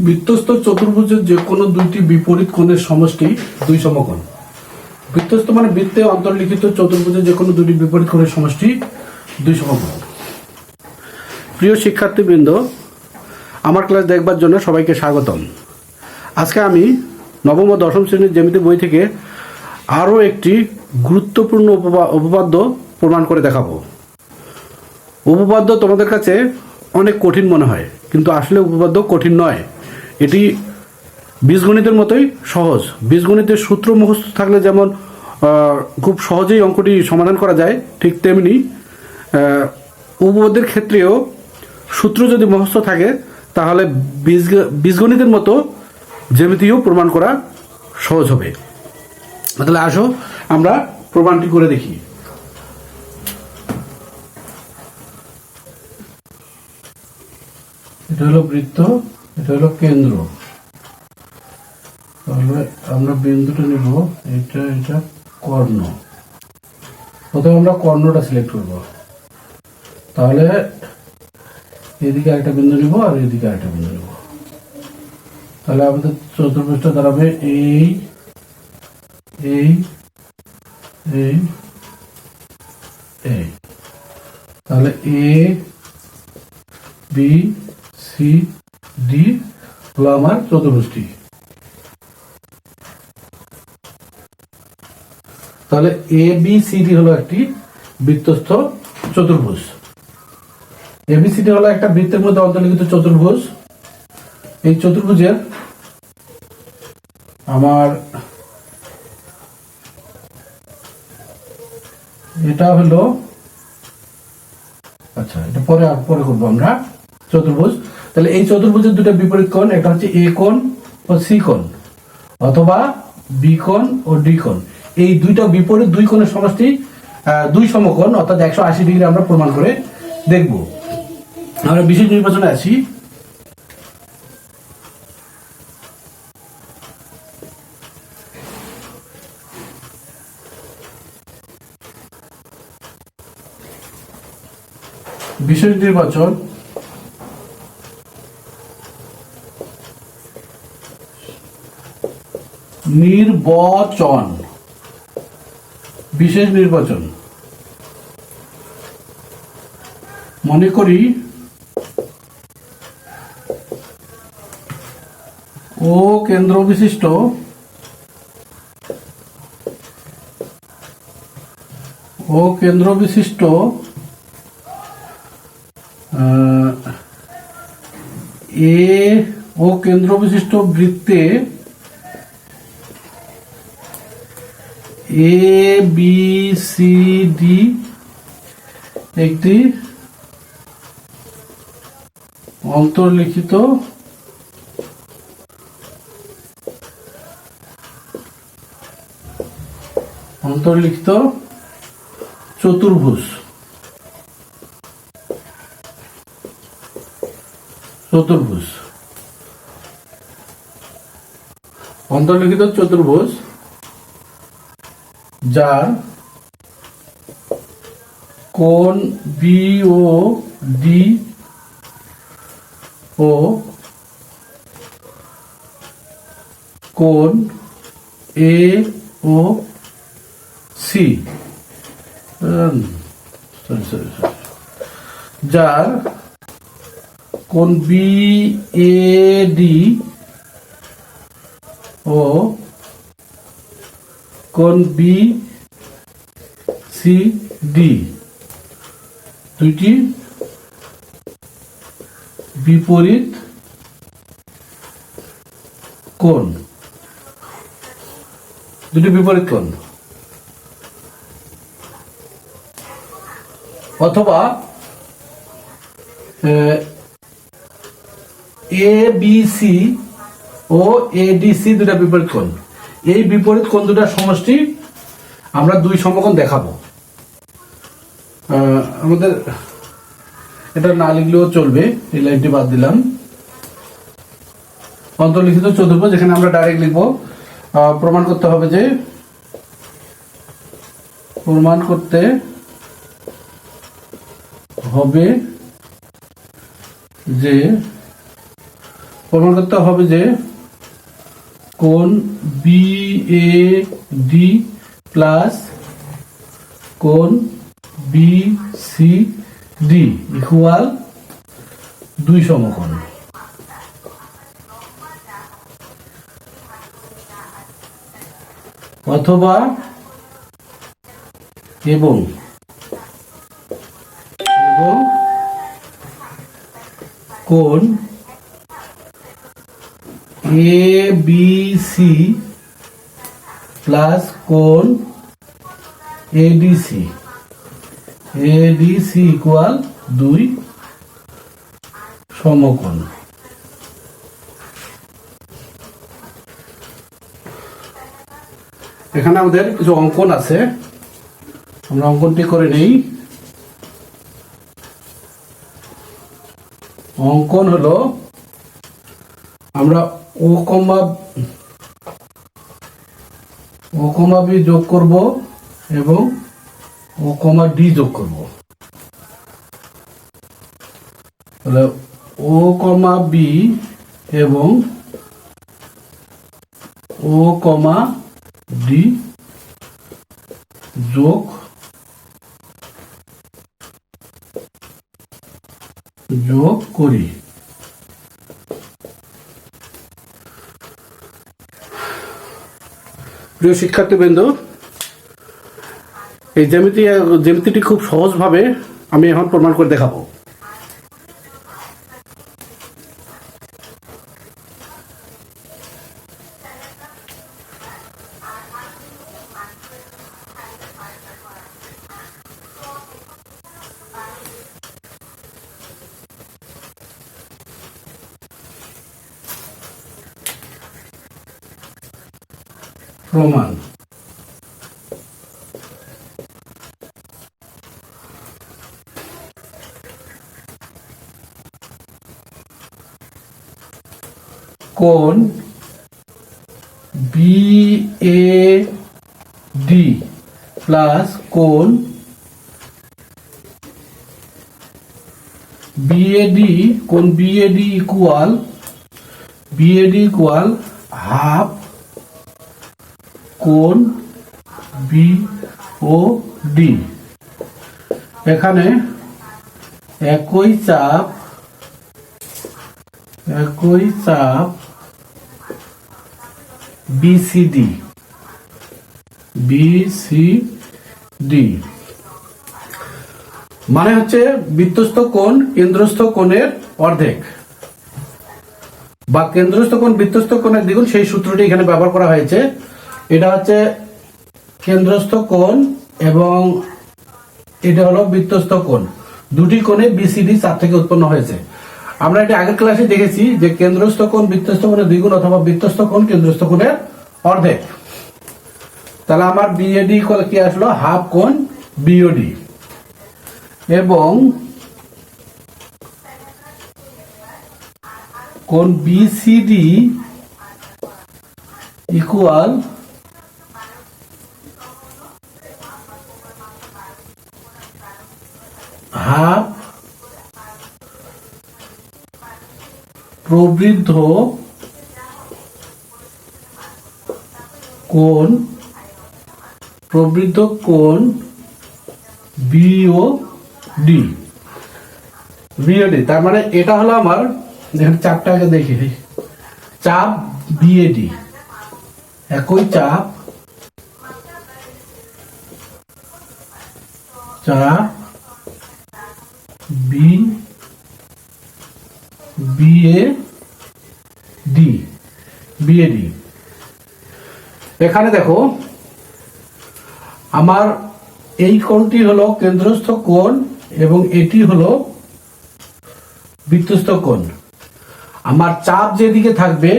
বৃত্তস্থ চতুর্ভুজের যে কোনো দুইটি বিপরীত কোণের সমষ্টি দুই সমকোণ। বৃত্তস্থ মানে বৃত্তে অন্তর্লিখিত চতুর্ভুজের যে কোনো দুটি বিপরীত কোণের সমষ্টি দুই সমকোণ। প্রিয় শিক্ষার্থীবৃন্দ, আমার ক্লাস দেখবার জন্য সবাইকে স্বাগতম। আজকে আমি নবম ও দশম শ্রেণির জ্যামিতি বই থেকে আরও একটি গুরুত্বপূর্ণ উপপা- উপপাদ্য প্রমাণ করে দেখাবো। উপপাদ্য তোমাদের কাছে অনেক কঠিন মনে হয়, কিন্তু আসলে উপপাদ্য কঠিন নয়। এটি বীজগণিতের মতোই সহজ। বীজগণিতের সূত্র মুখস্থ থাকলে যেমন খুব সহজেই অঙ্কটি সমাধান করা যায়, ঠিক তেমনি উপপাদ্যের ক্ষেত্রেও সূত্র যদি মুখস্থ থাকে, তাহলে বীজ, বীজগণিতের মতো জ্যামিতিও প্রমাণ করা সহজ হবে। তাহলে আসো, আমরা প্রমাণটি করে দেখি। এটা হলো বৃত্ত। এটা হলো কেন্দ্র। তাহলে আমরা বিন্দুটা নেব এটা এটা কর্ণ। প্রথমে আমরা কর্ণটা সিলেক্ট করব। তাহলে এদিকে একটা বিন্দু নিব আর এদিকে একটা বিন্দু নিব। তাহলে আমাদের চতুর্ভুজটা দাঁড়াবে এই এই এই এই। তাহলে এ বি সি ডি হলো আমার চতুর্ভুজটি। তাহলে এ বি সি ডি হলো একটি বৃত্তস্থ চতুর্ভুজ। এ বি সি ডি হলো একটা বৃত্তের মধ্যে অন্তর্লিখিত চতুর্ভুজ। এই চতুর্ভুজের আমার এটা হলো আচ্ছা এটা পরে পরে করব আমরা। চতুর্ভুজ তাহলে এই চতুর্ভুজের দুটো বিপরীত কোণ, একটা হচ্ছে এ কোণ ও সি কোণ, অথবা বি কোণ ও ডি কোণ। এই দুইটা বিপরীত দুই কোণের সমষ্টি দুই সমকোণ, অর্থাৎ একশো আশি ডিগ্রি আমরা প্রমাণ করে দেখব। আমরা বিশেষ নির্বাচনে আছি। বিশেষ নির্বাচন নির্বাচন। বিশেষ নির্বাচন। মনে করি ও কেন্দ্র বিশিষ্ট ও কেন্দ্র বিশিষ্ট এ ও কেন্দ্র বিশিষ্ট বৃত্তে এ বি সি ডি একটি অন্তর্লিখিত অন্তর্লিখিত চতুর্ভুজ। চতুর্ভুজ। অন্তর্লিখিত চতুর্ভুজ। যার কোণ বি ও ডি ও কোণ এ ও সি যার কোণ বি এ ডি ও কোণ বি সি ডি দুইটি বিপরীত কোণ। দুটি বিপরীত কোণ। অথবা, এ বি সি ও এডিসি দুটা বিপরীত কোণ। এই বিপরীত কোন দুটার সমষ্টি আমরা দুই সমকোণ দেখাবো। আমাদের এটা না লিখলেও চলবে, এই লাইনটি বাদ দিলাম। অন্তর্লিখিত চতুর্ভুজ, যেখানে আমরা ডাইরেক্ট লিখব। প্রমাণ করতে হবে যে, প্রমাণ করতে হবে যে, প্রমাণ করতে হবে যে কোন বি এ ডি প্লাস কোন বি সি ডি ইকুয়াল দুই সমকোণ। অথবা এবং এবং কোন এ বি সি প্লাস কোন এডিসি এডিসি ইকুয়াল দুই সমকোণ। এখানে আমাদের কিছু অঙ্কন আছে। আমরা অঙ্কনটি করে নেই। অঙ্কন হলো আমরা ও কমা বি যোগ করব এবং ও কমা ডি যোগ করব। তাহলে ও কমা বি এবং ও কমা ডি যোগ যোগ করি। প্রিয় শিক্ষার্থীবৃন্দ এই জ্যামিতি জ্যামিতিটি খুব সহজভাবে আমি এখন প্রমাণ করে দেখাবো। প্রমাণ। কোন বি এ ডি প্লাস কোন বিএডি কোন BAD equal BAD equal half কোন বি ও ডি? এখানে একই চাপ একই চাপ বিসিডি বিসিডি মানে হচ্ছে বৃত্তস্থ কোণ, কেন্দ্রস্থ কোণের অর্ধেক। বা কেন্দ্রস্থ কোণ বৃত্তস্থ কোণের দ্বিগুণ, সেই সূত্রটি এখানে ব্যবহার করা হয়েছে। এটা হচ্ছে কেন্দ্রস্থ কোণ এবং এটা হলো বৃত্তস্থ কোণ। দুটি কোণে বিসিডি চাপ থেকে উৎপন্ন হয়েছে। আমরা এটা আগের ক্লাসে দেখেছি যে কেন্দ্রস্থ কোণ, বৃত্তস্থ কোণের দ্বিগুণ অথবা বৃত্তস্থ কোণ, কেন্দ্রস্থ কোণের অর্ধেক। তাহলে আমার বিএডি কি আসলো? হাফ কোণ বিওডি এবং কোণ বিসিডি ইকুয়াল হাফ প্রবৃদ্ধ কোণ প্রবৃদ্ধ কোণ বিও ডি বিওডি তার মানে এটা হলো আমার, দেখেন চাপটা আগে দেখি। চাপ বিএডি একই চাপ। চাপ বি বিএ বিএডি এখানে দেখো, আমার এই কোণটি হলো কেন্দ্রস্থ কোণ এবং এটি হলো বৃত্তস্থ কোণ। আমার চাপ যেদিকে থাকবে,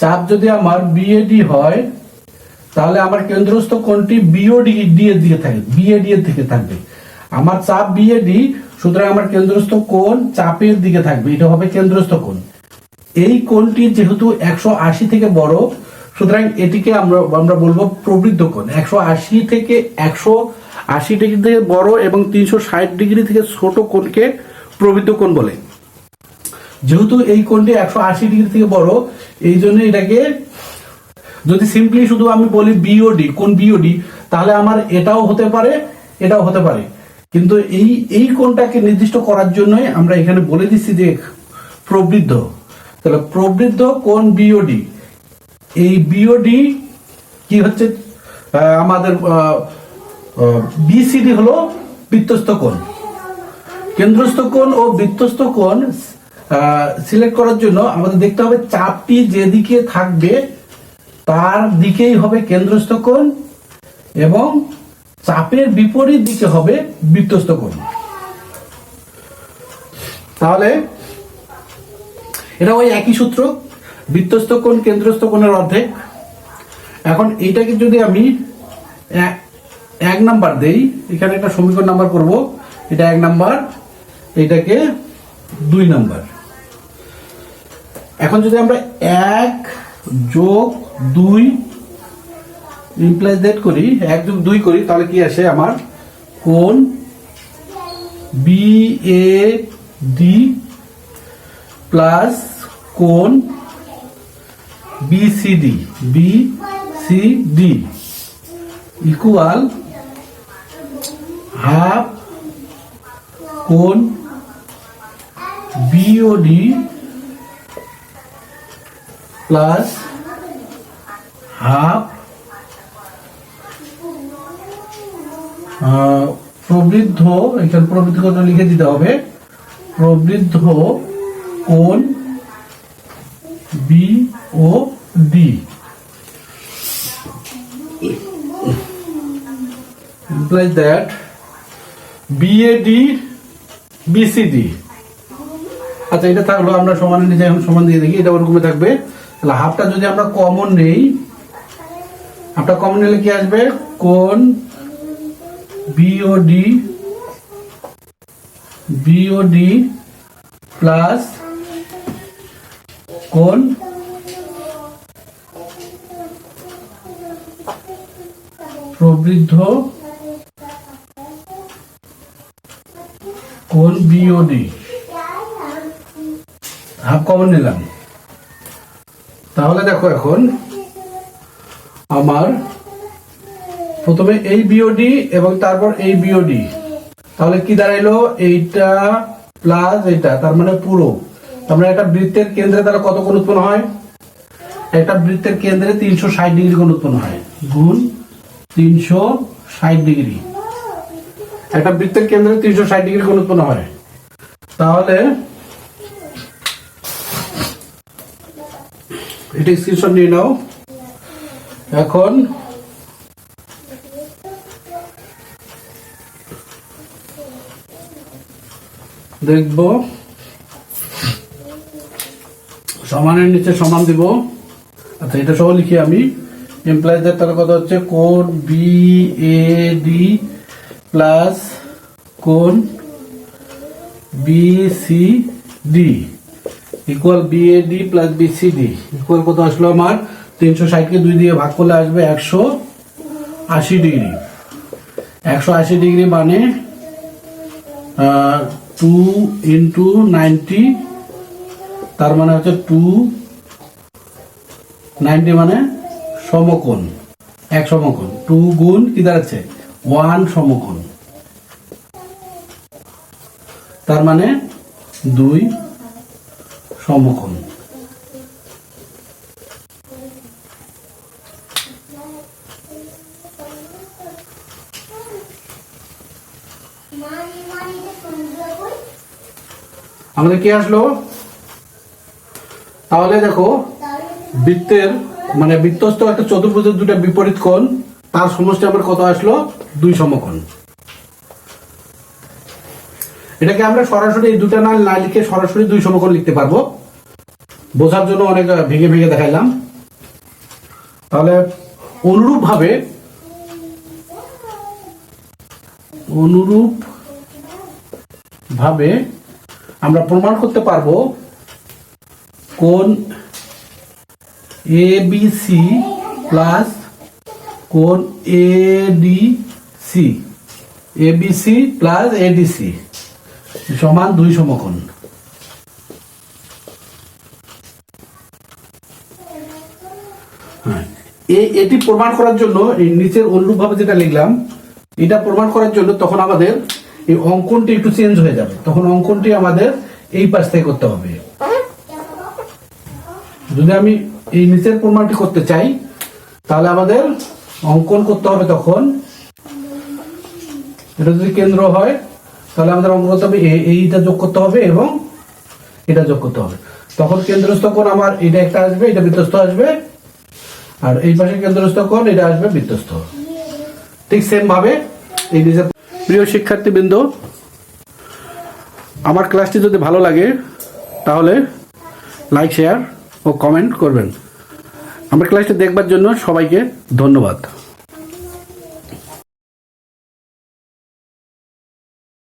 চাপ যদি আমার বিএডি হয়, তাহলে আমার কেন্দ্রস্থ কোণটি বিওডি ডি এর দিকে থাকবে বিএডি এর দিকে থাকবে। আমার চাপ বিএডি সুতরাং আমার কেন্দ্রস্থ কোণ চাপের দিকে থাকবে, এটা হবে কেন্দ্রস্থ কোণ। এই কোণটি যেহেতু একশো আশি থেকে বড়, সুতরাং এটিকে আমরা আমরা বলব প্রবৃদ্ধ কোণ। একশো আশি থেকে একশো আশি ডিগ্রি থেকে বড় এবং তিনশো ষাট ডিগ্রি থেকে ছোট কোণকে প্রবৃদ্ধ কোণ বলে। যেহেতু এই কোণটি একশো আশি ডিগ্রি থেকে বড়, এই জন্য এটাকে যদি সিম্পলি শুধু আমি বলি বিওডি কোন বিওডি তাহলে আমার এটাও হতে পারে, এটাও হতে পারে। কিন্তু এই এই কোণটাকে নির্দিষ্ট করার জন্যই আমরা এখানে বলে দিচ্ছি যে প্রবৃদ্ধ। তাহলে প্রবৃদ্ধ কোন বিওডি এই বিওডি কি হচ্ছে? আমাদের বিসিডি হলো বৃত্তস্থ কোণ। কেন্দ্রস্থ কোণ ও বৃত্তস্থ কোণ সিলেক্ট করার জন্য আমাদের দেখতে হবে চাপটি যেদিকে থাকবে, তার দিকেই হবে কেন্দ্রস্থ কোণ এবং চাপের বিপরীত দিকে হবে বৃত্তস্থ কোণ। তাহলে এটা ওই একই সূত্র বৃত্তস্থ কোণ, কেন্দ্রস্থ কোণের অর্ধেক। এখন এইটাকে যদি আমি এক নাম্বার দেই, এখানে একটা সমীকরণ নাম্বার করব, এটা এক নাম্বার এটাকে দুই নাম্বার। এখন যদি আমরা এক যোগ দুই ইমপ্লাইজ দ্যাট করি, এক যোগ দুই করি, তাহলে কি আসে আমার? কোন? বি এ ডি প্লাস কোন? B C D B C D equal half কোন? বিওডি প্লাস হাফ প্রবৃদ্ধ, এখানে প্রবৃদ্ধ কত লিখে দিতে হবে। প্রবৃদ্ধ কোন B O D implies that. BAD BCD আচ্ছা এটা থাকল, আমরা সমানে নিজে এখন সমান দিয়ে দেখি, এটা ওরকমই থাকবে। তাহলে হাফটা যদি আমরা কমন নেই হাফটা কমন নিলে কি আসবে? কোন বিওডি বিওডি প্লাস কোন প্রবৃদ্ধ কোন বিওডি হাফ কমন নিলাম। তাহলে দেখো এখন আমার প্রথমে এই বিওডি এবং তারপর এই বিওডি তাহলে কি দাঁড়াইলো? এইটা প্লাস এইটা, তার মানে পুরো। তার মানে একটা বৃত্তের কেন্দ্রে তারা কত কোণ উৎপন্ন হয়? একটা বৃত্তের কেন্দ্রে তিনশো ষাট ডিগ্রি কোণ উৎপন্ন হয়। গুণ তিনশো ষাট ডিগ্রি। একটা বৃত্তের কেন্দ্রে তিনশো ষাট ডিগ্রি কোণ উৎপন্ন হয়। তাহলে এটা স্ক্রিনশট নিয়ে নাও। এখন দেখব। সমানের নিচে সমান দিব। আচ্ছা এটা সহ লিখি আমি। এমপ্লয়ীদের তাহলে কত হচ্ছে? কোন বি এ ডি প্লাস কোন B C D equal B A D plus B C D equal কত আসলো আমার? তিনশো ষাটকে দুই দিয়ে ভাগ করলে আসবে একশো আশি ডিগ্রি। একশো আশি ডিগ্রি মানে টু ইন্টু নাইনটি তার মানে হচ্ছে টু নাইনটি মানে সমকোণ, এক সমকোণ। টু গুণ কি দাঁড়াচ্ছে? ওয়ান সমকোণ। তার মানে দুই সমকোণ। আমাদের কি আসলো? তাহলে দেখো, বৃত্তের মানে বৃত্তস্থ একটা চতুর্ভুজের দুটা বিপরীত কোণ, তার সমষ্টি আমার কত আসলো? দুই সমকোণ। এটাকে আমরা সরাসরি এই দুটা না না লিখে সরাসরি দুই সমকোণ লিখতে পারব। বোঝার জন্য অনেক ভেঙে ভেঙে দেখাইলাম। তাহলে অনুরূপ ভাবে অনুরূপ ভাবে আমরা প্রমাণ করতে পারব কোন এ বি সি প্লাস কোন A D C A B C plus A D C সমান দুই সমকোণ। হ্যাঁ, এটি প্রমাণ করার জন্য নিচের অনুরূপভাবে যেটা লিখলাম, এটা প্রমাণ করার জন্য তখন আমাদের এই অঙ্কনটি একটু চেঞ্জ হয়ে যাবে। তখন অঙ্কনটি আমাদের এই পাশ থেকে করতে হবে। যদি আমি এই নিচের প্রমাণটি করতে চাই, তাহলে আমাদের অঙ্কন করতে হবে তখন। এটা যদি কেন্দ্র হয়, তাহলে আমাদের অঙ্ক করতে হবে এইটা যোগ করতে হবে এবং এটা যোগ করতে হবে। তখন কেন্দ্রস্থ কোণ আমার এটা একটা আসবে, এটা বৃত্তস্থ আসবে। আর এই পাশে কেন্দ্রস্থ কোণ, এটা আসবে বৃত্তস্থ ঠিক সেম ভাবে এই নিজের প্রিয় শিক্ষার্থীবৃন্দ, আমার ক্লাসটি যদি ভালো লাগে, তাহলে লাইক শেয়ার ও কমেন্ট করবেন। আমার ক্লাসটি দেখবার জন্য সবাইকে ধন্যবাদ।